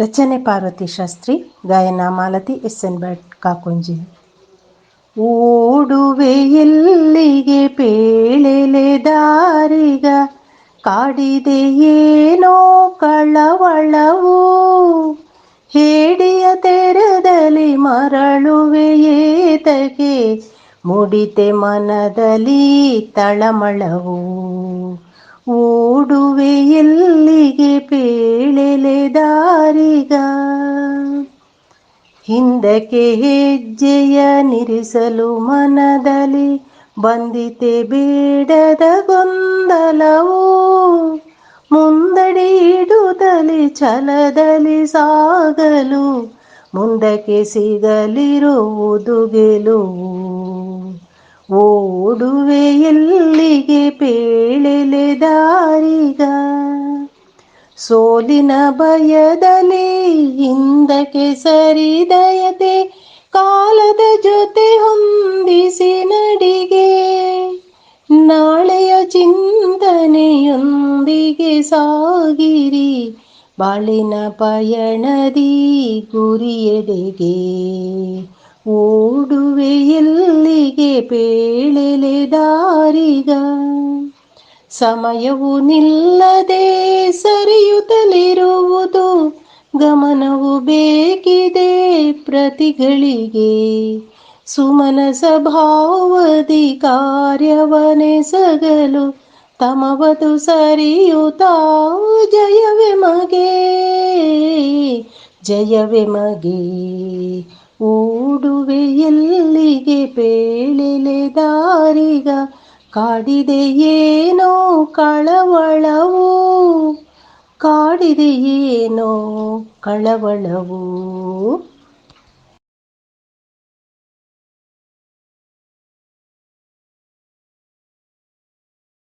ರಚನೆ ಪಾರ್ವತಿ ಶಾಸ್ತ್ರಿ, ಗಾಯನ Malathi S N Bhat Kakunji. ಓಡುವೆ ಎಲ್ಲಿಗೆ ಪೇಳೆಲೆ ದಾರಿಗ? ಕಾಡಿದೆ ಏನೋ ಕಳವಳವು? ಹೇಡಿಯ ತೆರದಲ್ಲಿ ಮರಳುವೆ ಏತಗೆ ಮುಡಿತೆ ಮನದಲ್ಲಿ ತಳಮಳವು? ಓಡುವೆ ಎಲ್ಲಿಗೆ ಪೇಳೆಲೆ ದಾರಿಗ? ಹಿಂದಕ್ಕೆ ಹೆಜ್ಜೆಯ ನಿರಿಸಲು ಮನದಲ್ಲಿ ಬಂದಿತೆ ಬೇಡದ ಗೊಂದಲವು. ಮುಂದಡಿ ಇಡುದಲಿ ಛಲದಲ್ಲಿ ಸಾಗಲು, ಮುಂದಕ್ಕೆ ಸಿಗಲಿರುವುದು ಗೆಲುವು. ಓಡುವೆ ಎಲ್ಲಿಗೆ ಪೇಳೆಲೆ ದಾರಿಗ ಸೋಲಿನ ಭಯದಲ್ಲಿ ಹಿಂದಕ್ಕೆ ಸರಿದಯತೆ ಕಾಲದ ಜೊತೆ ಹೊಂದಿಸಿ ನಡಿಗೆ. ನಾಳೆಯ ಚಿಂತನೆಯೊಂದಿಗೆ ಸಾಗಿರಿ. ಬಾಳಿನ ಪಯಣದಿ ಗುರಿಯೆಡೆಗೆ. ಓಡುವೆ ಎಲ್ಲಿಗೆ ಪೇಳೆಲೆ ದಾರಿಗ? ಸಮಯವು ನಿಲ್ಲದೆ ಸರಿಯುತ್ತಲಿರುವುದು, ಗಮನವು ಬೇಕಿದೆ ಪ್ರತಿಗಳಿಗೆ. ಸುಮನ ಸ್ವಭಾವದಿ ಕಾರ್ಯವನೆಸಗಲು ತಮವದು ಸರಿಯುತ್ತಾ, ಜಯವೇ ಮಗೆ. ಜಯವೇ ಮಗೆ, ಓಡುವೆ ಕಾಡಿದೆ ಏನೋ ಕಳವಳವು ಕಾಡಿದೆ ಏನೋ ಕಳವಳವು.